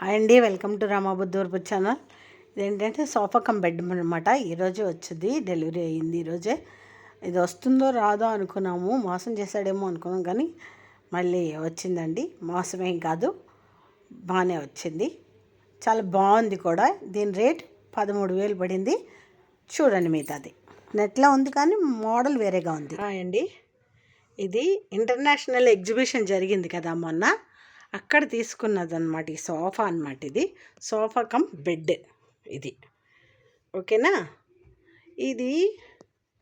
Hi అండి welcome to రామాబుద్ధూర్పు channel. ఇదేంటంటే సోఫా కమ్ బెడ్ అనమాట ఈరోజే వచ్చింది డెలివరీ అయ్యింది ఈరోజే ఇది వస్తుందో రాదో అనుకున్నాము మోసం చేశాడేమో అనుకున్నాం కానీ మళ్ళీ వచ్చిందండి. మోసమేం కాదు బాగానే వచ్చింది. చాలా బాగుంది కూడా. దీని రేట్ పదమూడు వేలు పడింది. చూడండి మిగతాది. నెట్లో ఉంది కానీ మోడల్ వేరేగా ఉంది. హాయ్ అండి. ఇది ఇంటర్నేషనల్ ఎగ్జిబిషన్ జరిగింది కదా మొన్న. అక్కడ తీసుకున్నది అనమాట ఈ సోఫా అనమాట ఇది. సోఫా కమ్ బెడ్ ఇది. ఓకేనా? ఇది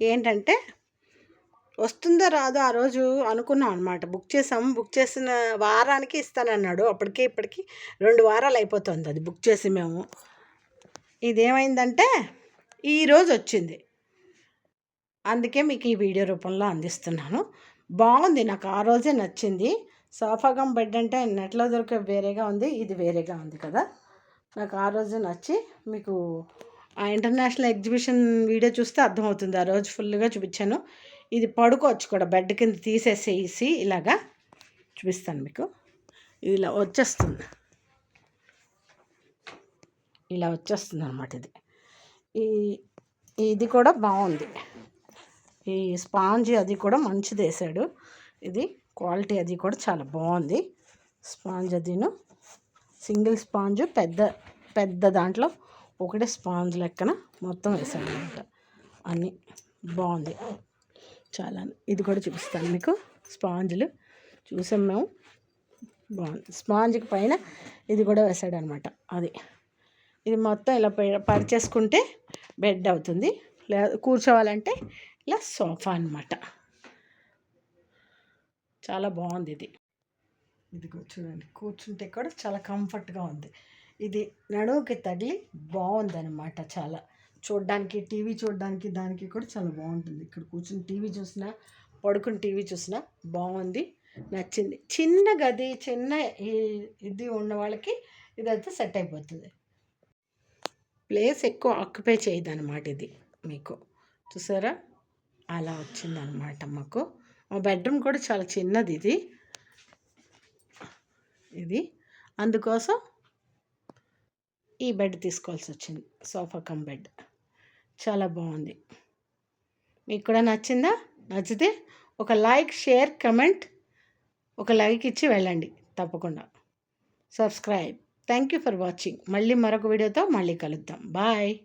ఏంటంటే వస్తుందో రాదో ఆ రోజు అనుకున్నాం అనమాట బుక్ చేసాము బుక్ చేసిన వారానికి ఇస్తానన్నాడు. అప్పటికే ఇప్పటికి రెండు వారాలు అయిపోతుంది అది బుక్ చేసి మేము. ఇదేమైందంటే ఈరోజు వచ్చింది. అందుకే మీకు ఈ వీడియో రూపంలో అందిస్తున్నాను. బాగుంది. నాకు ఆ రోజే నచ్చింది. సోఫాగం బెడ్ అంటే నెట్లో దొరికే వేరేగా ఉంది ఇది వేరేగా ఉంది కదా. నాకు ఆ రోజు నచ్చి మీకు ఆ ఇంటర్నేషనల్ ఎగ్జిబిషన్ వీడియో చూస్తే అర్థమవుతుంది. ఆ రోజు ఫుల్గా చూపించాను. ఇది పడుకోవచ్చు కూడా బెడ్ కింద తీసేసేసి ఇలాగా చూపిస్తాను మీకు. ఇలా వచ్చేస్తుంది. ఇలా వచ్చేస్తుంది అనమాట ఇది. ఈ ఇది కూడా బాగుంది. ఈ స్పాంజ్ అది కూడా మంచిది వేసాడు. ఇది క్వాలిటీ అది కూడా చాలా బాగుంది. స్పాంజ్ అదిను. సింగిల్ స్పాంజ్ పెద్ద పెద్ద దాంట్లో ఒకటే స్పాంజ్ లెక్కన మొత్తం వేసాడు అనమాట అన్నీ బాగుంది. చాలా ఇది కూడా చూపిస్తాను మీకు. స్పాంజ్లు చూసాం మేము. బాగుంది. స్పాంజ్కి పైన ఇది కూడా వేసాడు అనమాట అది. ఇది మొత్తం ఇలా పరిచేసుకుంటే బెడ్ అవుతుంది. లేదా కూర్చోవాలంటే ఇలా సోఫా అనమాట చాలా బాగుంది ఇది. ఇది చూడండి కూర్చుంటే కూడా చాలా కంఫర్ట్గా ఉంది. ఇది నడువుకి తగిలి బాగుంది అనమాట చాలా. చూడడానికి టీవీ చూడడానికి దానికి కూడా చాలా బాగుంటుంది. ఇక్కడ కూర్చుని టీవీ చూసినా పడుకుని టీవీ చూసినా బాగుంది నచ్చింది. చిన్న గది చిన్న ఇది ఉన్న వాళ్ళకి ఇదైతే సెట్ అయిపోతుంది. ప్లేస్ ఎక్కువ ఆక్యుపై చేయదు అనమాట ఇది మీకు. చూసారా? అలా వచ్చిందనమాట మాకు. మా బెడ్రూమ్ కూడా చాలా చిన్నది ఇది. ఇది. అందుకోసం ఈ బెడ్ తీసుకోవాల్సి వచ్చింది. Sofa cum bed. చాలా బాగుంది. మీకు కూడా నచ్చిందా? నచ్చితే ఒక లైక్ షేర్ కమెంట్ ఒక లైక్ ఇచ్చి వెళ్ళండి. తప్పకుండా. Subscribe. Thank you for watching. మళ్ళీ మరొక వీడియోతో మళ్ళీ కలుద్దాం. బాయ్.